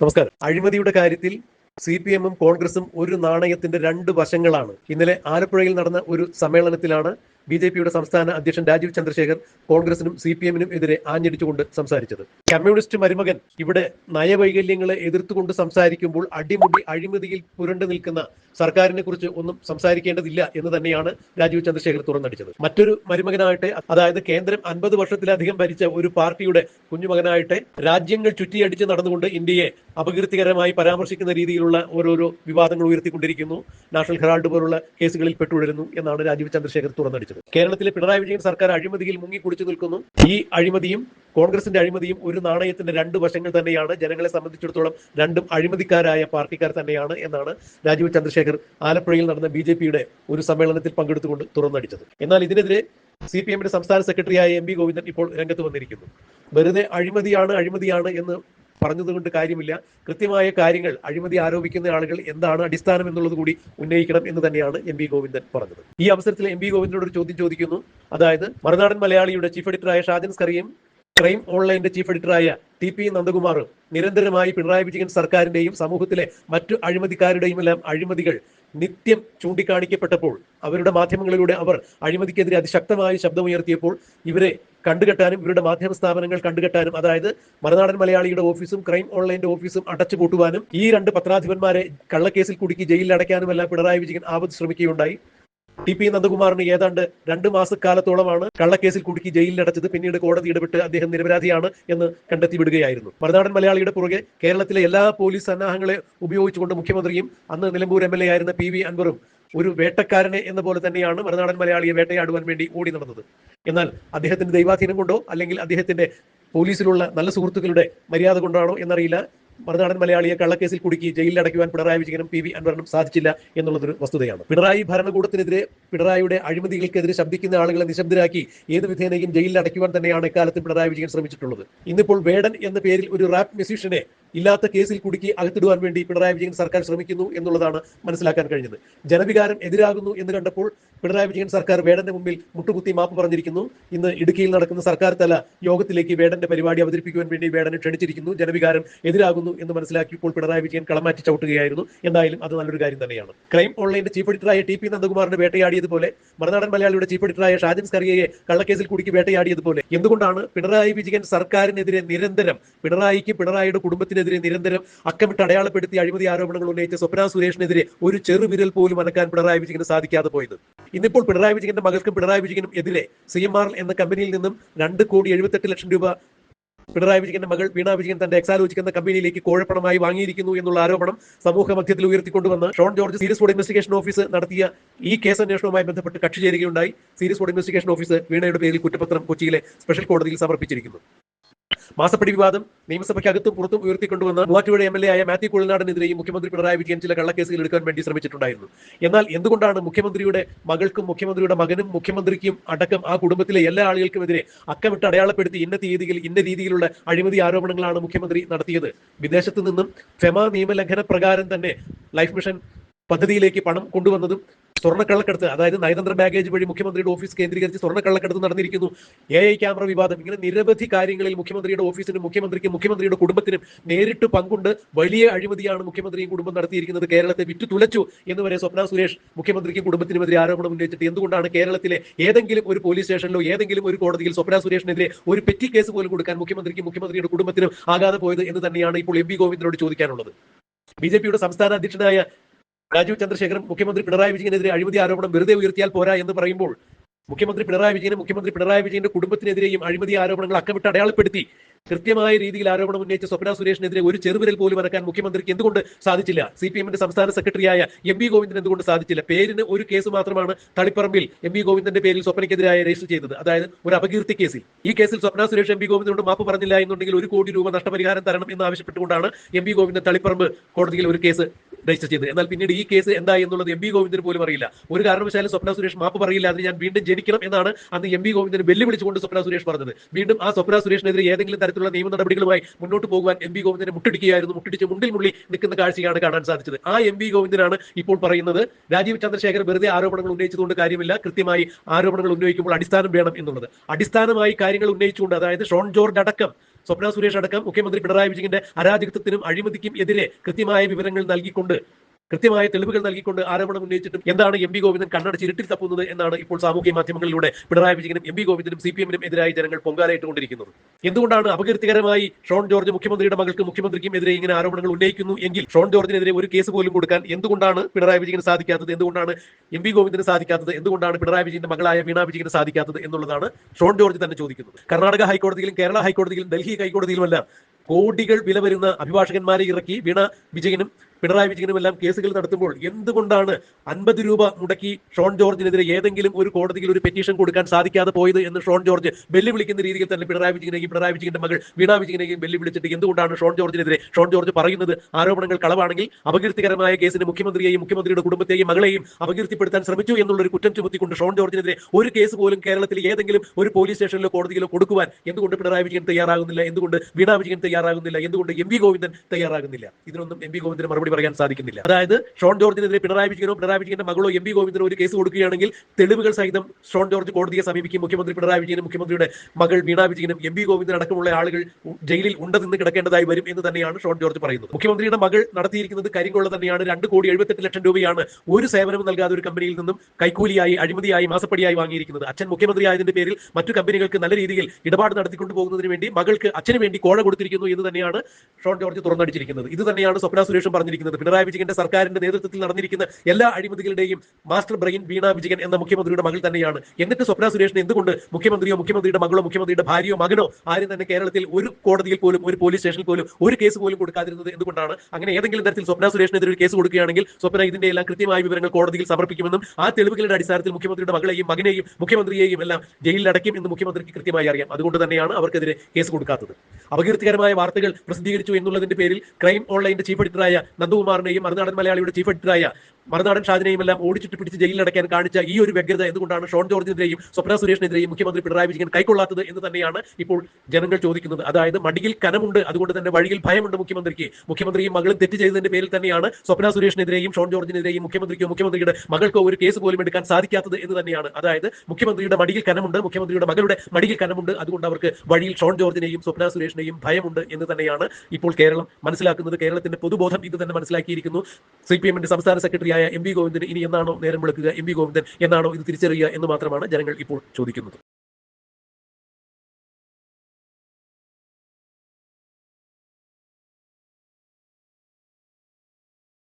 നമസ്കാരം. അഴിമതിയുടെ കാര്യത്തിൽ സി പി എമ്മും കോൺഗ്രസും ഒരു നാണയത്തിന്റെ രണ്ട് വശങ്ങളാണ്. ഇന്നലെ ആലപ്പുഴയിൽ നടന്ന ഒരു സമ്മേളനത്തിലാണ് ബി ജെ പിയുടെ സംസ്ഥാന അധ്യക്ഷൻ രാജീവ് ചന്ദ്രശേഖർ കോൺഗ്രസിനും സി പി എമ്മിനും എതിരെ ആഞ്ഞടിച്ചുകൊണ്ട് സംസാരിച്ചത്. കമ്മ്യൂണിസ്റ്റ് മരുമകൻ ഇവിടെ നയവൈകല്യങ്ങളെ എതിർത്തുകൊണ്ട് സംസാരിക്കുമ്പോൾ അടിമുടി അഴിമതിയിൽ പുരണ്ടു നിൽക്കുന്ന സർക്കാരിനെ കുറിച്ച് ഒന്നും സംസാരിക്കേണ്ടതില്ല എന്ന് തന്നെയാണ് രാജീവ് ചന്ദ്രശേഖർ തുറന്നടിച്ചത്. മറ്റൊരു മരുമകനായിട്ട് അതായത് കേന്ദ്രം അൻപത് വർഷത്തിലധികം ഭരിച്ച ഒരു പാർട്ടിയുടെ കുഞ്ഞുമകനായിട്ട് രാജ്യങ്ങൾ ചുറ്റിയടിച്ച് നടന്നുകൊണ്ട് ഇന്ത്യയെ അപകീർത്തികരമായി പരാമർശിക്കുന്ന രീതിയിലുള്ള ഓരോരോ വിവാദങ്ങൾ ഉയർത്തിക്കൊണ്ടിരിക്കുന്നു. നാഷണൽ ഹെറാൾഡ് പോലുള്ള കേസുകളിൽ പെട്ടുഴരുന്നു എന്നാണ് രാജീവ് ചന്ദ്രശേഖർ തുറന്നടിച്ചത്. കേരളത്തിലെ പിണറായി വിജയൻ സർക്കാർ അഴിമതിയിൽ മുങ്ങിക്കുടിച്ചു നിൽക്കുന്നു. ഈ അഴിമതിയും കോൺഗ്രസിന്റെ അഴിമതിയും ഒരു നാണയത്തിന്റെ രണ്ട് വശങ്ങൾ തന്നെയാണ്. ജനങ്ങളെ സംബന്ധിച്ചിടത്തോളം രണ്ടും അഴിമതിക്കാരായ പാർട്ടിക്കാർ തന്നെയാണ് എന്നാണ് രാജീവ് ചന്ദ്രശേഖർ ആലപ്പുഴയിൽ നടന്ന ബി ഒരു സമ്മേളനത്തിൽ പങ്കെടുത്തുകൊണ്ട് തുറന്നടിച്ചത്. എന്നാൽ ഇതിനെതിരെ സി പി എമ്മിന്റെ സംസ്ഥാന സെക്രട്ടറിയായ എം ഗോവിന്ദൻ ഇപ്പോൾ രംഗത്ത് വന്നിരിക്കുന്നു. വെറുതെ അഴിമതിയാണ് അഴിമതിയാണ് എന്ന് പറഞ്ഞതുകൊണ്ട് കാര്യമില്ല. കൃത്യമായ കാര്യങ്ങൾ അഴിമതി ആരോപിക്കുന്ന ആളുകൾ എന്താണ് അടിസ്ഥാനം എന്നുള്ളത് കൂടി ഉന്നയിക്കണം എന്ന് തന്നെയാണ് എം പി ഗോവിന്ദൻ പറഞ്ഞത്. ഈ അവസരത്തിൽ എം പി ഗോവിന്ദനോട് ഒരു ചോദ്യം ചോദിക്കുന്നു. അതായത് മറുനാടൻ മലയാളിയുടെ ചീഫ് എഡിറ്ററായ ഷാജൻ സ്കറിയും ക്രൈം ഓൺലൈന്റെ ചീഫ് എഡിറ്ററായ ടി പി നന്ദകുമാറും നിരന്തരമായി പിണറായി വിജയൻ സർക്കാരിന്റെയും സമൂഹത്തിലെ മറ്റു അഴിമതിക്കാരുടെയും എല്ലാം അഴിമതികൾ നിത്യം ചൂണ്ടിക്കാണിക്കപ്പെട്ടപ്പോൾ അവരുടെ മാധ്യമങ്ങളിലൂടെ അവർ അഴിമതിക്കെതിരെ അതിശക്തമായി ശബ്ദമുയർത്തിയപ്പോൾ ഇവരെ കണ്ടുകെട്ടാനും ഇവരുടെ മാധ്യമ സ്ഥാപനങ്ങൾ കണ്ടുകെട്ടാനും അതായത് മറുനാടൻ മലയാളിയുടെ ഓഫീസും ക്രൈം ഓൺലൈന്റെ ഓഫീസും അടച്ചുപൂട്ടുവാനും ഈ രണ്ട് പത്രാധിപന്മാരെ കള്ളക്കേസിൽ കുടുക്കി ജയിലിൽ അടയ്ക്കാനുമെല്ലാം പിണറായി വിജയൻ ആവത് ശ്രമിക്കുകയുണ്ടായി ടി പി നന്ദകുമാറിന് ഏതാണ്ട് രണ്ട് മാസക്കാലത്തോളമാണ് കള്ളക്കേസിൽ കുടുക്കി ജയിലിൽ അടച്ചത്. പിന്നീട് കോടതി ഇടപെട്ട് അദ്ദേഹം നിരപരാധിയാണ് എന്ന് കണ്ടെത്തി വിടുകയായിരുന്നു മറുനാടൻ മലയാളിയുടെ പുറകെ കേരളത്തിലെ എല്ലാ പോലീസ് സന്നാഹങ്ങളെ ഉപയോഗിച്ചുകൊണ്ട് മുഖ്യമന്ത്രിയും അന്ന് നിലമ്പൂർ എം ആയിരുന്ന പി വി അൻവറും ഒരു വേട്ടക്കാരനെ എന്ന പോലെ തന്നെയാണ് മറുനാടൻ മലയാളിയെ വേട്ടയാടുവാൻ വേണ്ടി ഓടി നടന്നത്. എന്നാൽ അദ്ദേഹത്തിന്റെ ദൈവാധീനം കൊണ്ടോ അല്ലെങ്കിൽ അദ്ദേഹത്തിന്റെ പോലീസിലുള്ള നല്ല സുഹൃത്തുക്കളുടെ മര്യാദ കൊണ്ടാണോ എന്നറിയില്ല. മറുനാടൻ മലയാളിയെ കള്ളക്കേസിൽ കുടുക്കി ജയിലിൽ അടയ്ക്കുവാൻ പിണറായി വിജയനും പി വി അൻവറിനും സാധിച്ചില്ല എന്നുള്ളതൊരു വസ്തുതയാണ്. പിണറായി ഭരണകൂടത്തിനെതിരെ പിണറായിയുടെ അഴിമതികൾക്കെതിരെ ശബ്ദിക്കുന്ന ആളുകളെ നിശബ്ദരാക്കി ഏത് വിധേനയും ജയിലിൽ അടയ്ക്കുവാൻ തന്നെയാണ് ഇക്കാലത്ത് പിണറായി വിജയൻ ശ്രമിച്ചിട്ടുള്ളത്. ഇന്നിപ്പോൾ വേടൻ എന്ന പേരിൽ ഒരു റാപ്പ് മ്യൂസീഷ്യനെ ഇല്ലാത്ത കേസിൽ കുടുക്കി അകത്തിടുവാൻ വേണ്ടി പിണറായി വിജയൻ സർക്കാർ ശ്രമിക്കുന്നു എന്നുള്ളതാണ് മനസ്സിലാക്കാൻ കഴിഞ്ഞത്. ജനവികാരം എതിരാകുന്നു എന്ന് കണ്ടപ്പോൾ പിണറായി വിജയൻ സർക്കാർ വേടന്റെ മുമ്പിൽ മുട്ടുകുത്തി മാപ്പ് പറഞ്ഞിരിക്കുന്നു. ഇന്ന് ഇടുക്കിയിൽ നടക്കുന്ന സർക്കാർ തല യോഗത്തിലേക്ക് വേടന്റെ പരിപാടി അവതരിപ്പിക്കുവാൻ വേണ്ടി വേടനെ ക്ഷണിച്ചിരിക്കുന്നു. ജനവികാരം എതിരാകുന്നു എന്ന് മനസ്സിലാക്കിയപ്പോൾ പിണറായി വിജയൻ കളമാറ്റി ചവിട്ടുകയായിരുന്നു. എന്തായാലും അത് നല്ലൊരു കാര്യം തന്നെയാണ്. ക്രൈം ഓൺലൈന്റെ ചീഫ് എഡിറ്ററായ ടി പി നന്ദകുമാറിനെ വേട്ടയാടിയതുപോലെ മറുനാടൻ മലയാളിയുടെ ചീഫ് എഡിറ്ററായ ഷാജൻ സ്കറിയയെ കള്ളക്കേസിൽ കുടുക്കി വേട്ടയാടിയതുപോലെ എന്തുകൊണ്ടാണ് പിണറായി വിജയൻ സർക്കാരിനെതിരെ നിരന്തരം പിണറായിക്ക് പിണറായിയുടെ കുടുംബത്തിനെതിരെ നിരന്തരം അക്കമിട്ട് അടയാളപ്പെടുത്തി അഴിമതി ആരോപണങ്ങൾ ഉന്നയിച്ച സ്വപ്ന സുരേഷിനെതിരെ ഒരു ചെറുവിരൽ പോലും അനക്കാൻ പിണറായി വിജയന് സാധിക്കാതെ പോയത്. ഇന്നിപ്പോൾ പിണറായി വിജയന്റെ മകൾക്കും പിണറായി വിജയനും എതിരെ സി എം ആർ എന്ന കമ്പനിയിൽ നിന്നും രണ്ട് കോടി എഴുപത്തെട്ട് ലക്ഷം രൂപ പിണറായി വിജയന്റെ മകൾ വീണ വിജയൻ തന്റെ എക്സാലോജിക് എന്ന കമ്പനിയിലേക്ക് കോഴപ്പണമായി വാങ്ങിയിരിക്കുന്നു എന്നുള്ള ആരോപണം സമൂഹ മധ്യത്തിൽ ഉയർത്തിക്കൊണ്ടുവന്ന് Shone George serious board investigation office നടത്തിയ ഈ കേസ് അന്വേഷണവുമായി ബന്ധപ്പെട്ട് കക്ഷി ചേരുകയുണ്ടായി. സീരിയസ് ബോർഡ് ഇൻവെസ്റ്റിഗേഷൻ ഓഫീസ് വീണയുടെ പേരിൽ കുറ്റപത്രം കൊച്ചിയിലെ സ്പെഷ്യൽ കോടതിയിൽ സമർപ്പിച്ചിരിക്കുന്നു. മാസപ്പടി വിവാദം നിയമസഭയ്ക്കകത്തും പുറത്തും ഉയർത്തിക്കൊണ്ടുവന്ന മൂവാറ്റുപുഴ എം എൽ എ ആയ മാത്യു കുഴൽനാടിനെതിരെയും മുഖ്യമന്ത്രി പിണറായി വിജയൻ ചില കള്ളക്കേസുകൾ എടുക്കാൻ വേണ്ടി ശ്രമിച്ചിട്ടുണ്ടായിരുന്നു. എന്നാൽ എന്തുകൊണ്ടാണ് മുഖ്യമന്ത്രിയുടെ മകൾക്കും മുഖ്യമന്ത്രിയുടെ മകനും മുഖ്യമന്ത്രിക്കും അടക്കം ആ കുടുംബത്തിലെ എല്ലാ ആളുകൾക്കുമെതിരെ അക്കമിട്ട് അടയാളപ്പെടുത്തി ഇന്ന തീയതിയിൽ ഇന്ന രീതിയിലുള്ള അഴിമതി ആരോപണങ്ങളാണ് മുഖ്യമന്ത്രി നടത്തിയത്? വിദേശത്ത് നിന്നും ഫെമ നിയമലംഘന പ്രകാരം തന്നെ ലൈഫ് മിഷൻ പദ്ധതിയിലേക്ക് പണം കൊണ്ടുവന്നതും സ്വർണക്കള്ളക്കടത്ത് അതായത് നയതന്ത്ര ബാഗേജ് വഴി മുഖ്യമന്ത്രിയുടെ ഓഫീസ് കേന്ദ്രീകരിച്ച് സ്വർണക്കള്ളക്കടത്ത് നടന്നിരിക്കുന്നു. എ ഐ ക്യാമറ വിവാദം. ഇങ്ങനെ നിരവധി കാര്യങ്ങളിൽ മുഖ്യമന്ത്രിയുടെ ഓഫീസിനും മുഖ്യമന്ത്രിക്കും മുഖ്യമന്ത്രിയുടെ കുടുംബത്തിനും നേരിട്ട് പങ്കുണ്ട്. വലിയ അഴിമതിയാണ് മുഖ്യമന്ത്രിയും കുടുംബം നടത്തിയിരിക്കുന്നത്. കേരളത്തെ വിറ്റു തുലച്ചു എന്ന് വരെ സ്വപ്ന സുരേഷ് മുഖ്യമന്ത്രിക്കും കുടുംബത്തിനുമെതിരെ ആരോപണം ഉന്നയിച്ചിട്ട് എന്തുകൊണ്ടാണ് കേരളത്തിലെ ഏതെങ്കിലും ഒരു പോലീസ് സ്റ്റേഷനിലോ ഏതെങ്കിലും ഒരു കോടതിയിൽ സ്വപ്ന സുരേഷിനെതിരെ ഒരു പെറ്റി കേസ് പോലും കൊടുക്കാൻ മുഖ്യമന്ത്രിക്കും മുഖ്യമന്ത്രിയുടെ കുടുംബത്തിനും ആകാതെ പോയത് എന്ന് തന്നെയാണ് ഇപ്പോൾ എം വി ഗോവിന്ദനോട് ചോദിക്കാനുള്ളത്. ബി ജെ പിയുടെ സംസ്ഥാന അധ്യക്ഷനായ രാജീവ് ചന്ദ്രശേഖരൻ മുഖ്യമന്ത്രി പിണറായി വിജയനെതിരെ അഴിമതി ആരോപണം വെറുതെ ഉയർത്തിയാൽ പോരാ എന്ന് പറയുമ്പോൾ മുഖ്യമന്ത്രി പിണറായി വിജയനും മുഖ്യമന്ത്രി പിണറായി വിജയന്റെ കുടുംബത്തിനെതിരെയും അഴിമതി ആരോപണങ്ങൾ അക്കമിട്ട് അടയാളപ്പെടുത്തി കൃത്യമായ രീതിയിൽ ആരോപണം ഉന്നയിച്ച സ്വപ്ന സുരേഷിനെതിരെ ഒരു ചെറുവിരൽ പോലും അനക്കാൻ മുഖ്യമന്ത്രിക്ക് എന്തുകൊണ്ട് സാധിച്ചില്ല? സി പി എമ്മിന്റെ സംസ്ഥാന സെക്രട്ടറിയായ എം വി ഗോവിന്ദൻ എന്തുകൊണ്ട് സാധിച്ചില്ല? പേരിന് ഒരു കേസ് മാത്രമാണ് തളിപ്പറമ്പിൽ എം വി ഗോവിന്ദന്റെ പേരിൽ സ്വപ്നയ്ക്കെതിരായ രജിസ്റ്റർ ചെയ്തത്. അതായത് ഒരു അപകീർത്തി കേസിൽ. ഈ കേസിൽ സ്വപ്ന സുരേഷ് എം വി ഗോവിന്ദനോട് മാപ്പ് പറഞ്ഞില്ല എന്നുണ്ടെങ്കിൽ ഒരു കോടി രൂപ നഷ്ടപരിഹാരം തരണം എന്ന് ആവശ്യപ്പെട്ടുകൊണ്ടാണ് എം വി ഗോവിന്ദൻ തളിപ്പറമ്പ് കോടതിയിൽ ഒരു കേസ് രജിസ്റ്റർ ചെയ്തത്. എന്നാൽ പിന്നീട് ഈ കേസ് എന്തായി എന്നുള്ളത് എം ബി ഗോവിന്ദന് പോലും അറിയില്ല. ഒരു കാരണവശാലും സ്വപ്ന സുരേഷ് മാപ്പ് പറയില്ല അതിന് ഞാൻ വീണ്ടും ജനിക്കണം എന്നാണ് അന്ന് എം ബി ഗോവിന്ദന് വെല്ലുവിളിച്ചുകൊണ്ട് സ്വപ്ന സുരേഷ് പറഞ്ഞത്. വീണ്ടും ആ സ്വപ്ന സുരേഷിനെതിരെ ഏതെങ്കിലും തരത്തിലുള്ള നിയമ നടപടികളുമായി മുന്നോട്ട് പോകുവാൻ എം ബി ഗോവിന്ദനെ മുട്ടിടിക്കുകയായിരുന്നു. മുട്ടിടിച്ച് മുണ്ടിൽ മുള്ളി നിൽക്കുന്ന കാഴ്ചയാണ് കാണാൻ സാധിച്ചത്. ആ എം ബി ഗോവിന്ദനാണ് ഇപ്പോൾ പറയുന്നത് രാജീവ് ചന്ദ്രശേഖർ വെറുതെ ആരോപണങ്ങൾ ഉന്നയിച്ചതുകൊണ്ട് കാര്യമില്ല. കൃത്യമായി ആരോപണങ്ങൾ ഉന്നയിക്കുമ്പോൾ അടിസ്ഥാനം വേണം എന്നുള്ളത്. അടിസ്ഥാനമായി കാര്യങ്ങൾ ഉന്നയിച്ചുകൊണ്ട് അതായത് ഷോൺ ജോർജ് അടക്കം സ്വപ്ന സുരേഷ് അടക്കം മുഖ്യമന്ത്രി പിണറായി വിജയന്റെ അരാജകത്വത്തിനും അഴിമതിക്കും എതിരെ കൃത്യമായ വിവരങ്ങൾ നൽകിക്കൊണ്ട് കൃത്യമായ തെളിവുകൾ നൽകിക്കൊണ്ട് ആരോപണം ഉന്നയിച്ചിട്ടും എന്താണ് എം പി ഗോവിന്ദൻ കണ്ണടച്ച് ഇരുട്ടിൽ തപ്പുന്നത് എന്നാണ് ഇപ്പോൾ സാമൂഹ്യ മാധ്യമങ്ങളിലൂടെ പിണറായി വിജയനും എം പി ഗോവിന്ദനും സി പി എമ്മിനും എതിരായി ജനങ്ങൾ പൊങ്കാലയിട്ടുകൊണ്ടിരിക്കുന്നത്. എന്തുകൊണ്ടാണ് അപകീർത്തികരമായി ഷോൺ ജോർജ് മുഖ്യമന്ത്രിയുടെ മകൾക്ക് മുഖ്യമന്ത്രിക്കും എതിരെ ഇങ്ങനെ ആരോപണങ്ങൾ ഉന്നയിക്കുന്നു എങ്കിൽ ഷോൺ ജോർജിനെതിരെ ഒരു കേസ് പോലും കൊടുക്കാൻ എന്തുകൊണ്ടാണ് പിണറായി വിജയന് സാധിക്കാത്തത്? എന്തുകൊണ്ടാണ് എം പി ഗോവിന്ദന് സാധിക്കാത്തത്? എന്തുകൊണ്ടാണ് പിണറായി വിജയന്റെ മകളായ വീണ വിജയന് സാധിക്കാത്തത് എന്നുള്ളതാണ് ഷോൺ ജോർജ് തന്നെ ചോദിക്കുന്നത്. കർണാടക ഹൈക്കോടതിയിലും കേരള ഹൈക്കോടതിയിലും ഡൽഹി ഹൈക്കോടതിയിലുമല്ല കോടികൾ വില വരുന്ന അഭിഭാഷകന്മാരെ ഇറക്കി വീണ വിജയനും പിണറായി വിജയനും എല്ലാം കേസുകൾ നടത്തുമ്പോൾ എന്തുകൊണ്ടാണ് അൻപത് രൂപ മുടക്കി ഷോൺ ജോർജിനെതിരെ ഏതെങ്കിലും ഒരു കോടതിയിൽ ഒരു പെറ്റീഷൻ കൊടുക്കാൻ സാധിക്കാതെ പോയത് എന്ന് ഷോൺ ജോർജ് വെല്ലുവിളിക്കുന്ന രീതിയിൽ തന്നെ പിണറായി വിജയനെയും പിണറായി വിജയന്റെ മകൾ വീണ വിജയനെയും വെല്ലുവിളിച്ചിട്ട് എന്തുകൊണ്ടാണ് ഷോൺ ജോർജിനെതിരെ ഷോൺ ജോർജ് പറയുന്നത് ആരോപണങ്ങൾ കളവാണെങ്കിൽ അപകീർത്തികരമായ കേസിന് മുഖ്യമന്ത്രിയെയും മുഖ്യമന്ത്രിയുടെ കുടുംബത്തെയും മകളെയും അപകീർത്തിപ്പെടുത്താൻ ശ്രമിച്ചു എന്നുള്ളൊരു കുറ്റം ചുമത്തിക്കൊണ്ട് ഷോൺ ജോർജിനെതിരെ ഒരു കേസ് പോലും കേരളത്തിൽ ഏതെങ്കിലും ഒരു പോലീസ് സ്റ്റേഷനിലോ കോടതിയിലോ കൊടുക്കുവാൻ എന്തുകൊണ്ട് പിണറായി വിജയൻ തയ്യാറാകുന്നില്ല? എന്തുകൊണ്ട് വീണ വിജയൻ തയ്യാറാകുന്നില്ല? എന്തുകൊണ്ട് എം വി ഗോവിന്ദൻ തയ്യാറാകുന്നില്ല? ഇതിനൊന്നും എം വി ഗോവിന്ദന് മറുപടി പറയാൻ സാധിക്കുന്നില്ല. അതായത് ഷോൺ ജോർജിനെതിരെ പിണറായി വിജയനോ പിണറായി വിജയന്റെ മകളോ എം വി ഗോവിന്ദനോ ഒരു കേസ് കൊടുക്കുകയാണെങ്കിൽ തെളിവുകൾ സഹിതം ഷോൺ ജോർജ് കോടതിയെ സമീപിക്കും. മുഖ്യമന്ത്രി പിണറായി വിജയനും മുഖ്യമന്ത്രിയുടെ മകൾ വീണ വിജയനും എം വി ഗോവിന്ദൻ അടക്കമുള്ള ആളുകൾ ജയിലിൽ ഉണ്ടെന്ന് കിടക്കേണ്ടതായി വരും എന്ന് തന്നെയാണ് ഷോൺ ജോർജ് പറയുന്നത്. മുഖ്യമന്ത്രിയുടെ മകൾ നടത്തിയിരിക്കുന്നത് കരിങ്കൊള്ള തന്നെയാണ്. രണ്ട് കോടി എഴുപത്തെട്ട് ലക്ഷം രൂപയാണ് ഒരു സേവനവും നൽകാതെ ഒരു കമ്പനിയിൽ നിന്നും കൈക്കൂലിയായി അഴിമതിയായി മാസപ്പടിയായി വാങ്ങിയിരിക്കുന്നത്. അച്ഛൻ മുഖ്യമന്ത്രി ആയതിന്റെ പേരിൽ മറ്റു കമ്പനികൾക്ക് നല്ല രീതിയിൽ ഇടപാട് നടത്തിക്കൊണ്ടു പോകുന്നതിന് വേണ്ടി മകൾക്ക് അച്ഛന് വേണ്ടി കോഴ കൊടുത്തിരിക്കുന്നു എന്ന് തന്നെയാണ് ഷോൺ ജോർജ് തുറന്നടിച്ചിരിക്കുന്നത്. ഇത് തന്നെയാണ് സ്വപ്ന സുരേഷും പറഞ്ഞിരിക്കുന്നത്. പിണറായി വിജയന്റെ സർക്കാരിന്റെ നേതൃത്വത്തിൽ നടന്നിരിക്കുന്ന എല്ലാ അഴിമതികളുടെയും മാസ്റ്റർ ബ്രെയിൻ വീണ വിജയൻ എന്ന മുഖ്യമന്ത്രിയുടെ മകൾ തന്നെയാണ്. എന്നിട്ട് സ്വപ്ന സുരേഷിന് എന്തുകൊണ്ട് മുഖ്യമന്ത്രിയോ മുഖ്യമന്ത്രിയുടെ മകളോ മുഖ്യമന്ത്രിയുടെ ഭാര്യയോ മകനോ ആരും തന്നെ കേരളത്തിൽ ഒരു കോടതിയിൽ പോലും ഒരു പോലീസ് സ്റ്റേഷനിൽ പോലും ഒരു കേസ് പോലും കൊടുക്കാതിരുന്നത് എന്തുകൊണ്ടാണ്? അങ്ങനെ ഏതെങ്കിലും തരത്തിൽ സ്വപ്ന സുരേഷിനെതിരെ ഒരു കേസ് കൊടുക്കുകയാണെങ്കിൽ സ്വപ്ന ഇതിന്റെ എല്ലാം കൃത്യമായ വിവരങ്ങൾ കോടതിയിൽ സമർപ്പിക്കുമെന്നും ആ തെളിവുകളുടെ അടിസ്ഥാനത്തിൽ മുഖ്യമന്ത്രിയുടെ മകളെയും മകനെയും മുഖ്യമന്ത്രിയെയും എല്ലാം ജയിലിൽ അടയ്ക്കും എന്ന് മുഖ്യമന്ത്രിക്ക് കൃത്യമായി അറിയാം. അതുകൊണ്ട് തന്നെയാണ് അവർക്കെതിരെ കേസ് കൊടുക്കാത്തത്. അപകീർത്തികരമായ വാർത്തകൾ പ്രസിദ്ധീകരിച്ചു എന്നുള്ളതിന്റെ പേരിൽ ക്രൈം ഓൺലൈന്റെ ചീഫ് എഡിറ്ററായ നന്ദകുമാറിനെയും മറുനാടൻ മലയാളിയുടെ ചീഫ് എഡിറ്ററായ മറുനാടൻ ഷാജിനെയും എല്ലാം ഓടിച്ചിട്ട് പിടിച്ച് ജയിലിൽ അടയ്ക്കാൻ കാണിച്ച ഈ ഒരു വ്യഗ്രത എന്തുകൊണ്ടാണ് ഷോൺ ജോർജിനെതിരെയും സ്വപ്ന സുരേഷിനെതിരെയും മുഖ്യമന്ത്രി പിണറായി വിജയൻ കൈക്കൊള്ളാത്തത് എന്ന് തന്നെയാണ് ഇപ്പോൾ ജനങ്ങൾ ചോദിക്കുന്നത്. അതായത് മടിയിൽ കനമുണ്ട് അതുകൊണ്ട് തന്നെ വഴിയിൽ ഭയമുണ്ട് മുഖ്യമന്ത്രിക്ക്. മുഖ്യമന്ത്രിയും മകളും തെറ്റ് ചെയ്തതിന്റെ പേരിൽ തന്നെയാണ് സ്വപ്ന സുരേഷിനെതിരെയും ഷോൺ ജോർജിനെതിരെയും മുഖ്യമന്ത്രിക്കോ മുഖ്യമന്ത്രിയുടെ മകൾക്കോ ഒരു കേസ് പോലും എടുക്കാൻ സാധിക്കാത്തത് എന്ന് തന്നെയാണ്. അതായത് മുഖ്യമന്ത്രിയുടെ മടിയിൽ കനമുണ്ട് മുഖ്യമന്ത്രിയുടെ മകളുടെ മടിയിൽ കനമുണ്ട് അതുകൊണ്ട് അവർക്ക് വഴിയിൽ ഷോൺ ജോർജിനെയും സ്വപ്ന സുരേഷിനെയും ഭയമുണ്ട് എന്ന് തന്നെയാണ് ഇപ്പോൾ കേരളം മനസ്സിലാക്കുന്നത്. കേരളത്തിന്റെ പൊതുബോധം ഇത് തന്നെ മനസ്സിലാക്കിയിരിക്കുന്നു. സി പി എമ്മിന്റെ സംസ്ഥാന സെക്രട്ടറിയായ എം വി ഗോവിന്ദൻ ഇനി എന്നാണോ നേരം വിളക്കുക? എം വി ഗോവിന്ദൻ എന്നാണോ ഇത് തിരിച്ചറിയുക എന്ന് മാത്രമാണ് ജനങ്ങൾ ഇപ്പോൾ ചോദിക്കുന്നത്.